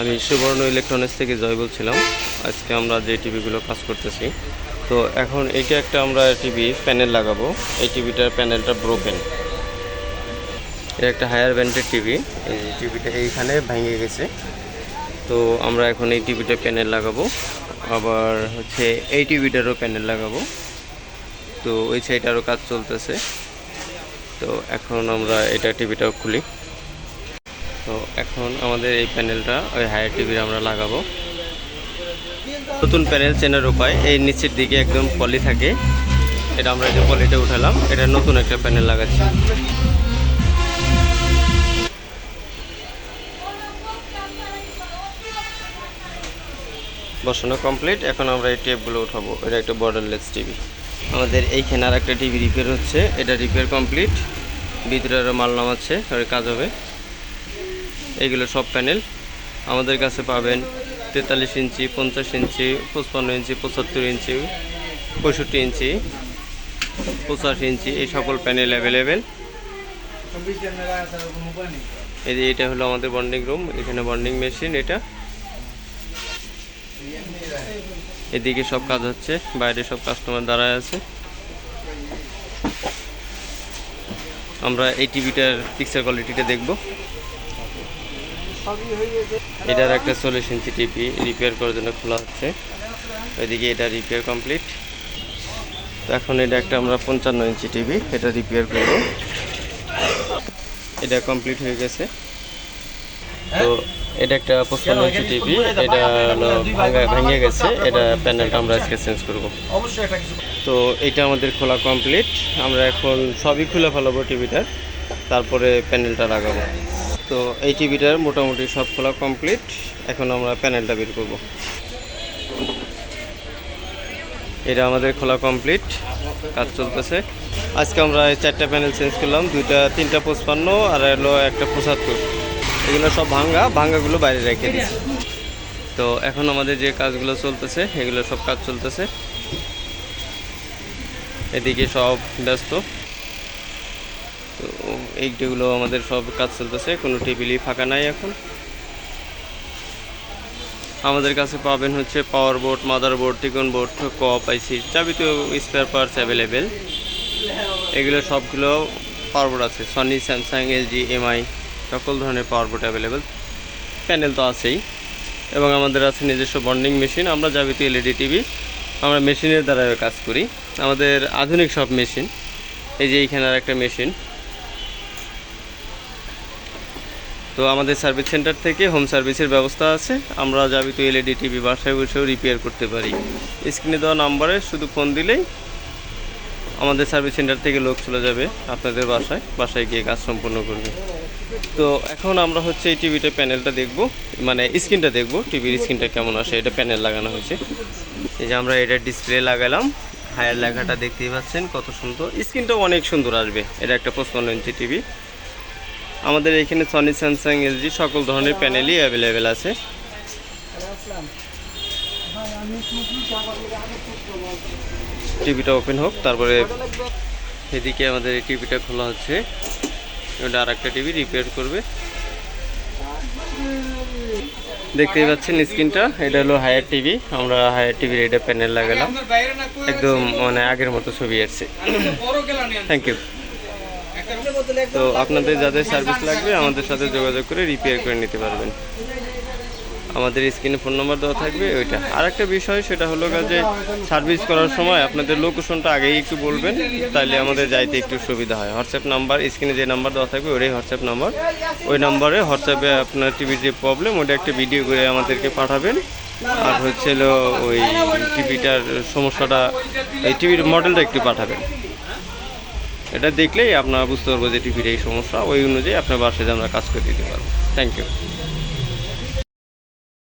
আমি সুবর্ণ ইলেকট্রনিক্স থেকে জয় বলছিলাম। আজকে আমরা যে টিভিগুলো কাজ করতেছি। তো এখন এইটা একটা আমরা টিভি প্যানেল লাগাবো। এই টিভিটার প্যানেলটা ব্রোকেন এটা একটা হায়ার ব্যান্ডের টিভি। এই টিভিটা এইখানে ভেঙে গেছে। তো আমরা এখন এই টিভিটা প্যানেল লাগাবো। আবার হচ্ছে এই টিভিটারও প্যানেল লাগাবো। তো ওই সাইডারও কাজ চলতেছে। তো এখন আমরা এটা টিভিটাও খুলি। তো এখন আমাদের এই প্যানেলটা, ওই হায়ার টিভির আমরা লাগাবো। নতুন প্যানেল চেনার উপায়, এই নিচের দিকে একদম পলি থাকে। এটা আমরা যে পলিটা উঠালাম, এটা নতুন একটা প্যানেল লাগাচ্ছি। বসানো কমপ্লিট, এখন আমরা এই টেপগুলো উঠাবো, এটা একটা বর্ডারলেস টিভি। আমাদের এইখানে আর একটা টিভি রিপেয়ার হচ্ছে, এটা রিপেয়ার কমপ্লিট, ভিতরে আরও মাল নামাচ্ছে কাজ হবে। এইগুলো সব প্যানেল আমাদের কাছে পাবেন তেতাল্লিশ ইঞ্চি, পঞ্চাশ ইঞ্চি, পঁচপান্ন ইঞ্চি, পঁচাত্তর ইঞ্চি, পঁয়ষট্টি ইঞ্চি, পঁচাশি ইঞ্চি, এই সকল প্যানেল অ্যাভেলেবেল এই যে এটা হলো আমাদের বন্ডিং রুম এখানে বন্ডিং মেশিন এটা। এদিকে সব কাজ হচ্ছে, বাইরে সব কাস্টমার দাঁড়ায় আছে। আমরা এই টিভিটার পিকচার কোয়ালিটিটা দেখব। এটার একটা চল্লিশ ইঞ্চি টিভি রিপেয়ার করার জন্য খোলা হচ্ছে। ওইদিকে এটা রিপেয়ার কমপ্লিট তো এখন এটা একটা আমরা পঞ্চান্ন ইঞ্চি টিভি এটা রিপেয়ার করব। এটা কমপ্লিট হয়ে গেছে। তো এটা একটা পঁচপান্ন ইঞ্চি টিভি এটা হলো ভাঙা ভেঙে গেছে। এটা প্যানেলটা আমরা আজকে চেঞ্জ করব। তো এটা আমাদের খোলা কমপ্লিট আমরা এখন সবই খুলে ফেলাবো টিভিটার তারপরে প্যানেলটা লাগাবো। তো এই টিভিটার মোটামুটি সব খোলা কমপ্লিট এখন আমরা প্যানেলটা বের করব। এটা আমাদের খোলা কমপ্লিট কাজ চলতেছে। আজকে আমরা চারটা প্যানেল চেঞ্জ করলাম। দুইটা, তিনটা পঁচপান্ন, আর হলো একটা পঁচাত্তর। এগুলো সব ভাঙ্গা, ভাঙ্গাগুলো বাইরে রেখে দিচ্ছি তো এখন আমাদের যে কাজগুলো চলতেছে, এগুলো সব কাজ চলতেছে। এদিকে সব ব্যস্ত। তো এই এইগুলো আমাদের সব কাজ চলতেছে, কোনো টেবিলই ফাঁকা নাই এখন। আমাদের কাছে পাবেন হচ্ছে power board motherboard T con board কপ আইসি যাবতীয় স্পেয়ার পার্টস অ্যাভেলেবেল এগুলো সবগুলো পাওয়ার বোর্ড আছে সনি স্যামসাং এলজি এমআই সকল ধরনের পাওয়ার বোর্ড অ্যাভেলেবেল প্যানেল তো আছেই। এবং আমাদের আছে নিজস্ব বন্ডিং মেশিন আমরা যাবতীয় এলইডি টিভি আমরা মেশিনের দ্বারা কাজ করি। আমাদের আধুনিক সব মেশিন এই যে এইখানে আর একটা মেশিন তো আমাদের সার্ভিস সেন্টার থেকে হোম সার্ভিসের ব্যবস্থা আছে। আমরা যাবতীয় এলইডি টিভি বাসায় বসেও রিপেয়ার করতে পারি। স্ক্রিনে দেওয়া নাম্বারে শুধু ফোন দিলেই আমাদের সার্ভিস সেন্টার থেকে লোক চলে যাবে আপনাদের বাসায়। বাসায় গিয়ে কাজ সম্পন্ন করবে। তো এখন আমরা হচ্ছে এই টিভিটা প্যানেলটা দেখব। মানে স্ক্রিনটা দেখব। টিভির স্ক্রিনটা কেমন আসে, এটা প্যানেল লাগানো হয়েছে। এই যে আমরা এটা ডিসপ্লে লাগালাম। হায়ার লেখাটা দেখতেই পাচ্ছেন কত সুন্দর। স্ক্রিনটাও অনেক সুন্দর আসবে। এটা একটা পঁচপান্ন ইঞ্চি টিভি আমাদের এখানে সনি স্যামসাং এলজি সকল ধরনের প্যানেলই অ্যাভেলেবেল আছে। টিভিটা ওপেন হোক তারপরে এদিকে আমাদের এই টিভিটা খোলা হচ্ছে। এটা আর একটা টিভি রিপেয়ার করবে। দেখতেই পাচ্ছেন স্ক্রিনটা এটা হলো হায়ার টিভি আমরা হায়ার টিভির এটা প্যানেল লাগালাম। একদম মানে আগের মতো ছবি আসছে। থ্যাংক ইউ তো আপনাদের যাদের সার্ভিস লাগবে, আমাদের সাথে যোগাযোগ করে রিপেয়ার করে নিতে পারবেন। আমাদের স্ক্রিনে ফোন নাম্বার দেওয়া থাকবে, ওইটা। আর একটা বিষয়, সেটা হলো যে সার্ভিস করার সময় আপনাদের লোকেশনটা আগেই একটু বলবেন তাহলে আমাদের যাইতে একটু সুবিধা হয়। হোয়াটসঅ্যাপ নাম্বার স্ক্রিনে যে নাম্বার দেওয়া থাকবে ওটাই হোয়াটসঅ্যাপ নাম্বার ওই নাম্বারে হোয়াটসঅ্যাপে আপনার টিভির যে প্রবলেম ওটা একটা ভিডিও করে আমাদেরকে পাঠাবেন। আর হচ্ছে হলো ওই টিভিটার সমস্যাটা, এই টিভির মডেলটা একটু পাঠাবেন। এটা দেখলেই আপনারা বুঝতে পারব যে টিভির এই সমস্যা, ওই অনুযায়ী আপনার বাসায় আমরা কাজ করে দিতে পারব। Thank you